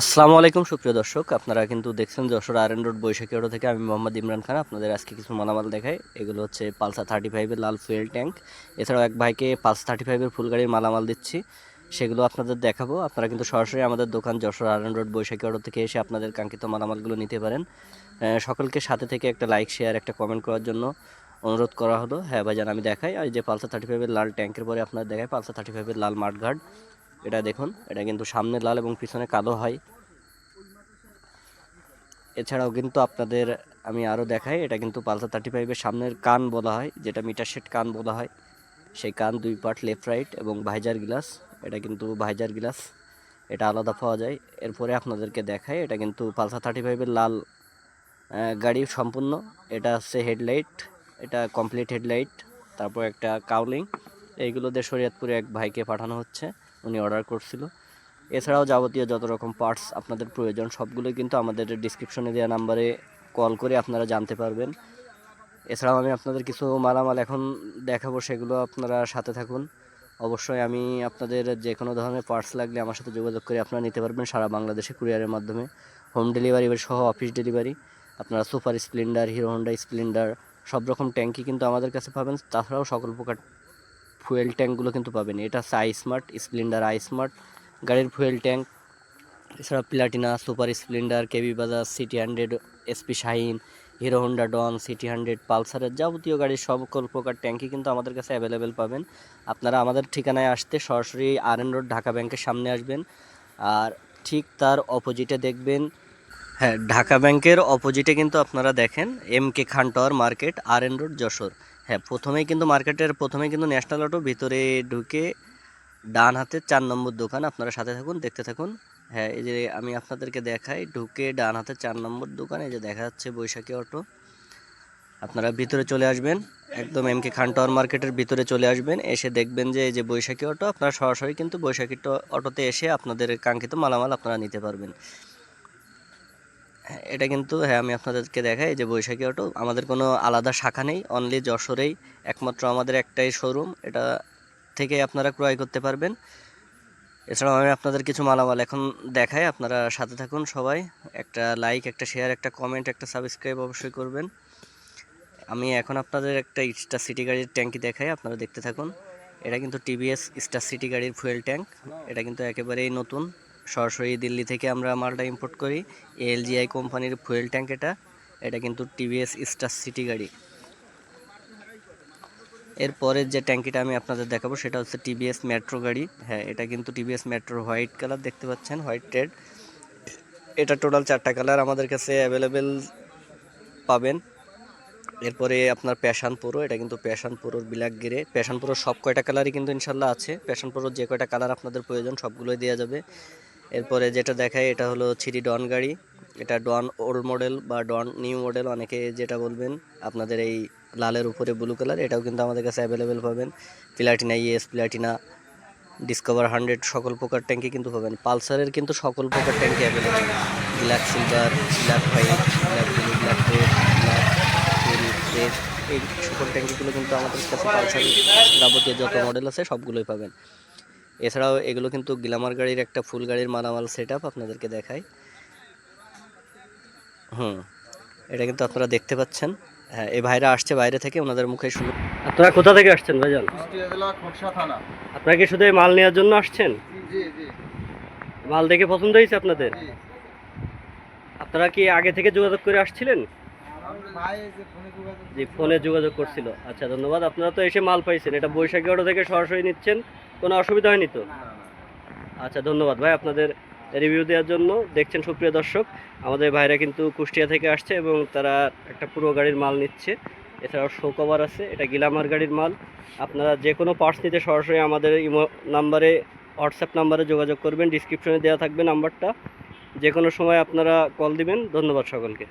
আসসালামু আলাইকুম, সুপ্রিয় দর্শক। আপনারা কিন্তু দেখছেন Jessore R N road Baishakhi auto থেকে আমি মোহাম্মদ ইমরান খান। আপনাদের আজকে কিছু মালামাল দেখাই। এগুলো হচ্ছে পালসা থার্টি ফাইভের লাল ফুয়েল ট্যাঙ্ক এছাড়াও এক ভাইকে পালসা থার্টি ফাইভের ফুল গাড়ির মালামাল দিচ্ছি। সেগুলো আপনাদের দেখাবো। আপনারা কিন্তু সরাসরি আমাদের দোকান Jessore R N road Baishakhi auto থেকে এসে আপনাদের কাঙ্ক্ষিত মালামালগুলো নিতে পারেন। সকলকে সাথে থেকে একটা লাইক শেয়ার একটা কমেন্ট করার জন্য অনুরোধ করা হলো। হ্যাঁ ভাইজান, আমি দেখাই। আর যে পালসা থার্টি ফাইভের লাল ট্যাঙ্কের পরে আপনার দেখাই। পালসা থার্টি ফাইভের লাল মাঠঘাট। এটা দেখুন, এটা কিন্তু সামনে লাল এবং পিছনে কালো হয়। এছাড়াও কিন্তু আপনাদের আমি আরও দেখাই, এটা কিন্তু পালসার থার্টি ফাইভের সামনের কান বলা হয়, যেটা মিটার সেট কান বলা হয়। সেই কান দুই পার্ট লেফট রাইট এবং ভাইজার গ্লাস, এটা কিন্তু ভাইজার গ্লাস, এটা আলাদা পাওয়া যায়। এরপরে আপনাদেরকে দেখাই, এটা কিন্তু পালসার থার্টি ফাইভের লাল গাড়ি সম্পূর্ণ। এটা হচ্ছে হেডলাইট, এটা কমপ্লিট হেডলাইট, তারপর একটা কাউলিং। এইগুলো দিয়ে শরীয়তপুরে এক ভাইকে পাঠানো হচ্ছে। উনি অর্ডার করছিল। এছাড়াও যাবতীয় যত রকম পার্টস আপনাদের প্রয়োজন সবগুলোই কিন্তু আমাদের ডিসক্রিপশনে দেওয়া নাম্বারে কল করে আপনারা জানতে পারবেন। এছাড়াও আমি আপনাদের কিছু মালামাল এখন দেখাবো, সেগুলো আপনারা সাথে থাকুন। অবশ্যই আমি আপনাদের যে কোনো ধরনের পার্টস লাগলে আমার সাথে যোগাযোগ করে আপনারা নিতে পারবেন সারা বাংলাদেশে কুরিয়ারের মাধ্যমে। হোম ডেলিভারি সহ অফিস ডেলিভারি আপনারা Super Splendor Hero Honda Splendor সব রকম ট্যাঙ্কি কিন্তু আমাদের কাছে পাবেন। তাছাড়াও সকল প্রকার ফুয়েল ট্যাঙ্কগুলো কিন্তু পাবেন। এটা হচ্ছে iSmart Splendor iSmart গাড়ির ফুয়েল ট্যাঙ্ক এছাড়া Platina Super Splendor KB Bajaj CT hundred SP Shine Hero Honda Dawn CT hundred পালসারের যাবতীয় গাড়ির সকল প্রকার ট্যাঙ্কি কিন্তু আমাদের কাছে অ্যাভেলেবেল পাবেন। আপনারা আমাদের ঠিকানায় আসতে সরাসরি আর এন রোড ঢাকা ব্যাংকের সামনে আসবেন। আর ঠিক তার অপোজিটে দেখবেন হ্যাঁ ঢাকা ব্যাংকের অপোজিটে কিন্তু আপনারা দেখেন M K Khan tower market R N road Jessore. হ্যাঁ প্রথমেই কিন্তু মার্কেটের প্রথমে কিন্তু ন্যাশনাল অটো ভিতরে ঢুকে ডান হাতে চার নম্বর দোকান, আপনারা সাথে থাকুন, দেখতে থাকুন। হ্যাঁ এই যে আমি আপনাদেরকে দেখাই, ঢুকে ডান হাতে চার নম্বর দোকান, এই যে দেখা যাচ্ছে বৈশাখী অটো আপনারা ভিতরে চলে আসবেন, একদম এম কে খান টাওয়ার মার্কেটের ভিতরে চলে আসবেন, এসে দেখবেন যে এই যে বৈশাখী অটো আপনারা সরাসরি কিন্তু বৈশাখী অটোতে এসে আপনাদের কাঙ্ক্ষিত মালামাল আপনারা নিতে পারবেন। এটা কিন্তু হ্যাঁ আমি আপনাদেরকে দেখাই যে বৈশাখী অটো আমাদের কোনো আলাদা শাখা নেই অনলি যশোরেই, একমাত্র আমাদের একটাই শোরুম এটা থেকে আপনারা ক্রয় করতে পারবেন। এছাড়াও আমি আপনাদের কিছু মালামাল এখন দেখাই, আপনারা সাথে থাকুন সবাই, একটা লাইক একটা শেয়ার একটা কমেন্ট একটা সাবস্ক্রাইব অবশ্যই করবেন। আমি এখন আপনাদের একটা স্টার সিটি গাড়ির ট্যাঙ্কি দেখাই, আপনারা দেখতে থাকুন। এটা কিন্তু টিভিএস স্টার সিটি গাড়ির ফুয়েল ট্যাঙ্ক এটা কিন্তু একেবারেই নতুন। সরাসরি দিল্লি থেকে আমরা মালটা ইম্পোর্ট করি। এলজিআই কোম্পানির ফুয়েল ট্যাঙ্ক এটা। এটা কিন্তু টিভিএস স্টার সিটি গাড়ি। এরপরের যে ট্যাঙ্কিটা আমি আপনাদের দেখাবো, সেটা হচ্ছে টিভিএস মেট্রো গাড়ি। হ্যাঁ এটা কিন্তু টিভিএস মেট্রো হোয়াইট কালার দেখতে পাচ্ছেন হোয়াইট রেড এটা টোটাল চারটা কালার আমাদের কাছে অ্যাভেলেবেল পাবেন। এরপরে আপনার প্যাশান প্রো এটা কিন্তু প্যাশান প্রোর ব্ল্যাক গিরে প্যাশান প্রোর সব কয়টা কালারই কিন্তু ইনশাল্লাহ আছে। প্যাশান প্রোর যে কয়টা কালার আপনাদের প্রয়োজন, সবগুলোই দেওয়া যাবে। এরপরে যেটা দেখায় এটা হলো থ্রি ডন গাড়ি। এটা ডন ওল্ড মডেল বা ডন নিউ মডেল, অনেকে যেটা বলবেন আপনাদের এই লালের উপরে ব্লু কালার, এটাও কিন্তু আমাদের কাছে অ্যাভেলেবেল পাবেন। Platina ES, Platina Discover hundred, সকল প্রকার ট্যাঙ্কি কিন্তু পাবেন। পালসারের কিন্তু সকল প্রকার ট্যাঙ্কি available black silver, black white, black blue, black red black red, এই সকল ট্যাঙ্কিগুলো কিন্তু আমাদের কাছে পালসার যাবতীয় যত মডেল আছে সবগুলোই পাবেন। এছাড়াও এগুলো কিন্তু গ্ল্যামার গাড়ির একটা ফুল গাড়ির মালামাল সেট আপনাদেরকে দেখাই। হুম এটা কিন্তু আপনারা দেখতে পাচ্ছেন। হ্যাঁ এই ভাইরা আসছে বাইরে থেকে ওনাদের মুখে শুনে আপনারা কোথা থেকে আসছেন ভাইজান? আপনারা কি শুধু এই মাল নেওয়ার জন্য আসছেন? জি জি মাল দেখে পছন্দ হয়েছে আপনাদের? আপনারা কি আগে থেকে যোগাযোগ করে আসছিলেন? জি, ফোনে যোগাযোগ করছিল। আচ্ছা ধন্যবাদ। আপনারা তো এসে মাল পাইছেন। এটা বৈশাখী অটো থেকে সরাসরি নিচ্ছেন। কোনো অসুবিধা হয়নি তো। আচ্ছা ধন্যবাদ ভাই আপনাদের রিভিউ দেওয়ার জন্য। দেখছেন সুপ্রিয় দর্শক, আমাদের ভাইরা কিন্তু কুষ্টিয়া থেকে আসছে এবং তারা একটা পুরো গাড়ির মাল নিচ্ছে। এছাড়াও শো কভার আছে। এটা গিলামার গাড়ির মাল। আপনারা যে কোনো পার্টস নিতে সরাসরি আমাদের ইমো নাম্বারে হোয়াটসঅ্যাপ নাম্বারে যোগাযোগ করবেন। ডিসক্রিপশনে দেওয়া থাকবে নাম্বারটা যে কোনো সময় আপনারা কল দিবেন। ধন্যবাদ সকলকে।